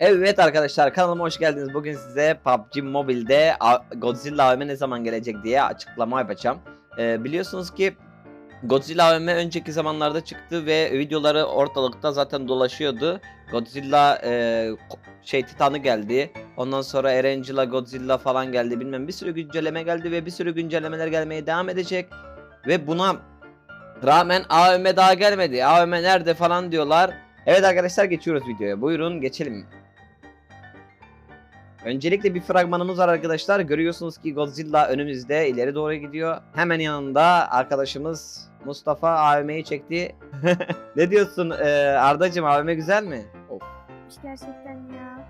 Evet arkadaşlar kanalıma hoş geldiniz. Bugün size PUBG Mobile'de Godzilla AVM ne zaman gelecek diye açıklama yapacağım. Ee, biliyorsunuz ki Godzilla AVM önceki zamanlarda çıktı ve videoları ortalıkta zaten dolaşıyordu. Godzilla e, şey Titan'ı geldi. Ondan sonra Erangela, Godzilla falan geldi. Bilmem bir sürü güncelleme geldi ve bir sürü güncellemeler gelmeye devam edecek. Ve buna rağmen AVM daha gelmedi. AVM nerede falan diyorlar. Evet arkadaşlar geçiyoruz videoya. Buyurun geçelim. Öncelikle bir fragmanımız var arkadaşlar. Görüyorsunuz ki Godzilla önümüzde ileri doğru gidiyor. Hemen yanında arkadaşımız Mustafa AVM'yi çekti. ne diyorsun ee, Ardacığım AVM güzel mi? Of, gerçekten ya.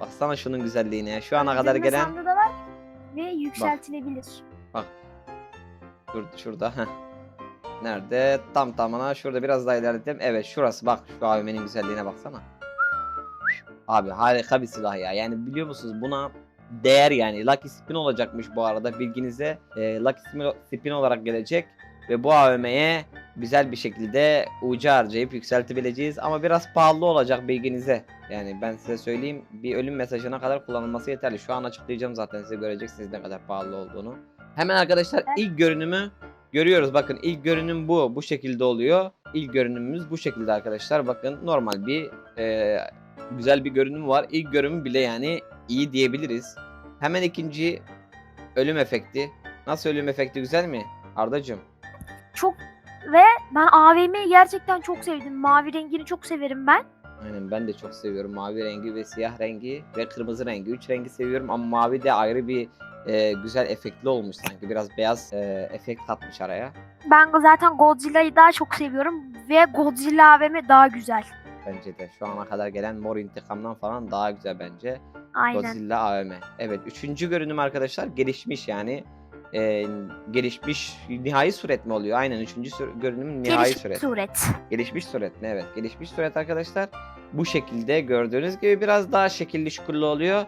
baksana şunun güzelliğine. Şu ana kadar Dönme gelen sandığı da var ve yükseltilebilir. Şur şurada. heh. Nerede? Tam tamına şurada biraz daha ilerledim. Evet şurası bak şu AVM'nin güzelliğine baksana. Abi harika bir silah ya. Yani biliyor musunuz buna değer yani. Lucky Spin olacakmış bu arada bilginize. E, Lucky Spin- olarak gelecek. Ve bu AVM'ye güzel bir şekilde ucu harcayıp yükseltebileceğiz. Ama biraz pahalı olacak bilginize. Yani ben size söyleyeyim bir ölüm mesajına kadar kullanılması yeterli. Şu an açıklayacağım zaten size göreceksiniz ne kadar pahalı olduğunu. Hemen arkadaşlar ilk görünümü görüyoruz. Bakın ilk görünüm bu. Bu şekilde oluyor. İlk görünümümüz bu şekilde arkadaşlar. Bakın normal bir e, güzel bir görünüm var. İlk görünüm bile yani iyi diyebiliriz. Hemen ikinci ölüm efekti. Nasıl ölüm efekti güzel mi? Ardacığım. Çok ve ben AVM'yi gerçekten çok sevdim. Mavi rengini çok severim ben. Aynen ben de çok seviyorum mavi rengi ve siyah rengi ve kırmızı rengi. Üç rengi seviyorum ama mavi de ayrı bir e, güzel efektli olmuş sanki. Biraz beyaz e, efekt katmış araya. Ben zaten Godzilla'yı daha çok seviyorum ve Godzilla AVM daha güzel. Bence de şu ana kadar gelen mor intikamdan falan daha güzel bence. Aynen. Godzilla AVM. Evet üçüncü görünüm arkadaşlar gelişmiş yani. e, gelişmiş nihai suret mi oluyor? Aynen üçüncü sür- görünüm nihai Gelişmiş suret. suret. Gelişmiş suret mi? Evet. Gelişmiş suret arkadaşlar. Bu şekilde gördüğünüz gibi biraz daha şekilli şukurlu oluyor.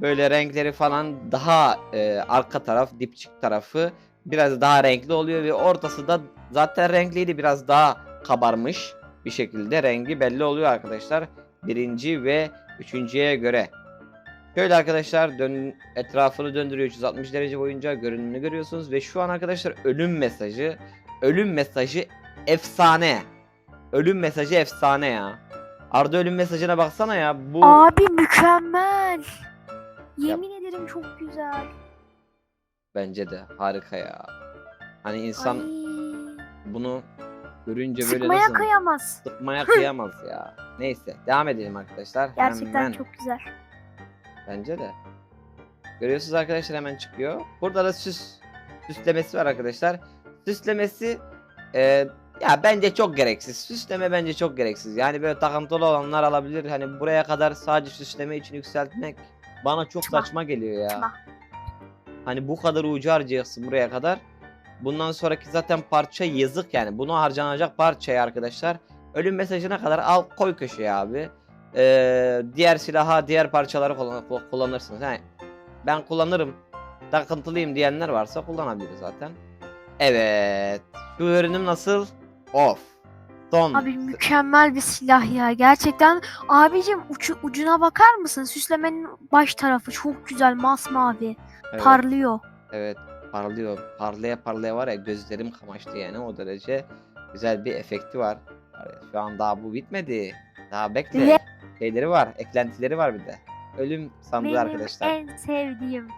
Böyle renkleri falan daha e, arka taraf, dipçik tarafı biraz daha renkli oluyor ve ortası da zaten renkliydi biraz daha kabarmış bir şekilde rengi belli oluyor arkadaşlar. Birinci ve üçüncüye göre. Şöyle arkadaşlar dön etrafını döndürüyor 360 derece boyunca görünümünü görüyorsunuz ve şu an arkadaşlar ölüm mesajı ölüm mesajı efsane. Ölüm mesajı efsane ya. Arda ölüm mesajına baksana ya. Bu Abi mükemmel. Yemin ederim çok güzel. bence de harika ya. Hani insan Ay. bunu görünce böyle Sıkmaya nasıl kıyamaz. sıkmaya kıyamaz ya. Neyse devam edelim arkadaşlar. Gerçekten Hemen. çok güzel. Bence de. Görüyorsunuz arkadaşlar hemen çıkıyor. Burada da süs süslemesi var arkadaşlar. Süslemesi e, ya bence çok gereksiz. Süsleme bence çok gereksiz. Yani böyle takıntılı olanlar alabilir. Hani buraya kadar sadece süsleme için yükseltmek bana çok Saçma. saçma geliyor ya. Saçma. Hani bu kadar ucu harcayacaksın buraya kadar. Bundan sonraki zaten parça yazık yani. Bunu harcanacak parçayı arkadaşlar. Ölüm mesajına kadar al koy köşeye abi. Ee, diğer silaha diğer parçaları kullan kullanırsınız. Yani ben kullanırım. Takıntılıyım diyenler varsa kullanabilir zaten. Evet. Şu ürünüm nasıl? Of. Son. Abi mükemmel bir silah ya. Gerçekten abicim ucu, ucuna bakar mısın? Süslemenin baş tarafı çok güzel masmavi. Evet. Parlıyor. Evet parlıyor. Parlaya parlaya var ya gözlerim kamaştı yani o derece güzel bir efekti var. Şu an daha bu bitmedi. Daha bekle. Ve- Şeyleri var, eklentileri var bir de. Ölüm sandığı Benim arkadaşlar. en sevdiğim.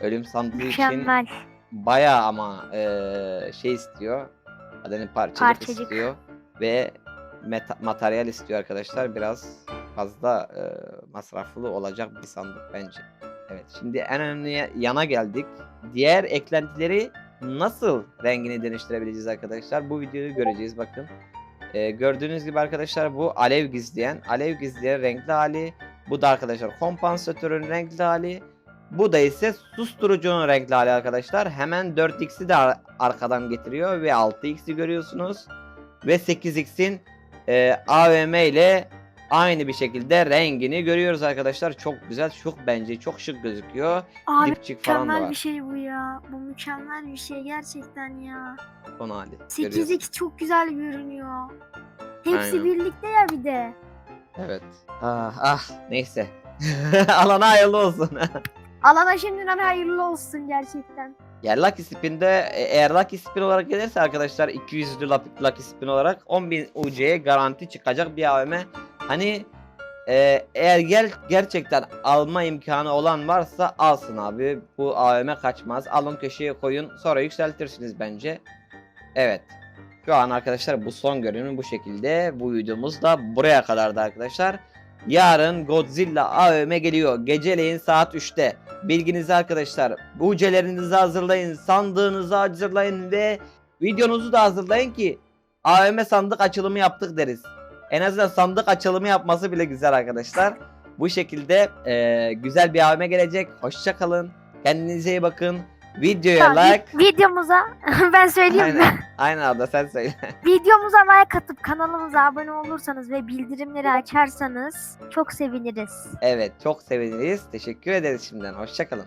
Ölüm sandığı için Mükemmel. bayağı ama eee, şey istiyor. Adını parçacık, Parçacık. istiyor ve meta- materyal istiyor arkadaşlar. Biraz fazla eee, masraflı olacak bir sandık bence. Evet şimdi en önemli yana geldik. Diğer eklentileri nasıl rengini dönüştürebileceğiz arkadaşlar? Bu videoyu göreceğiz bakın. Ee, gördüğünüz gibi arkadaşlar bu alev gizleyen, alev gizleyen renkli hali. Bu da arkadaşlar kompansatörün renkli hali. Bu da ise susturucunun renkli hali arkadaşlar. Hemen 4x'i de ar- arkadan getiriyor ve 6x'i görüyorsunuz. Ve 8x'in e, AVM ile aynı bir şekilde rengini görüyoruz arkadaşlar. Çok güzel, çok bence çok şık gözüküyor. Abi Dipçik falan da mükemmel var. bir şey bu ya. Bu mükemmel bir şey gerçekten ya. Son hali. görüyorsunuz. 8x çok güzel görünüyor. Hepsi Aynen. birlikte ya bir de. Evet. Ah ah neyse. Alana hayırlı olsun. Alana şimdiden hayırlı olsun gerçekten. ya Lucky Spin'de e, eğer Lucky Spin olarak gelirse arkadaşlar 200'lü Lucky Lucky Spin olarak 10.000 UC'ye garanti çıkacak bir AVM. Hani e, eğer gel gerçekten alma imkanı olan varsa alsın abi. Bu AVM kaçmaz. Alın köşeye koyun. Sonra yükseltirsiniz bence. Evet. Şu an arkadaşlar bu son görünüm bu şekilde. Bu videomuz da buraya kadardı arkadaşlar. Yarın Godzilla AVM geliyor. Geceleyin saat 3'te. Bilginizi arkadaşlar. Bucelerinizi hazırlayın. Sandığınızı hazırlayın ve videonuzu da hazırlayın ki AVM sandık açılımı yaptık deriz. En azından sandık açılımı yapması bile güzel arkadaşlar. Bu şekilde eee, güzel bir AVM gelecek. Hoşça kalın. Kendinize iyi bakın. Videoya Tamam, vi- like. Videomuza ben söyleyeyim mi? Aynen. Aynen abla sen söyle. Videomuza like atıp kanalımıza abone olursanız ve bildirimleri açarsanız çok seviniriz. Evet çok seviniriz. Teşekkür ederiz şimdiden. Hoşça kalın.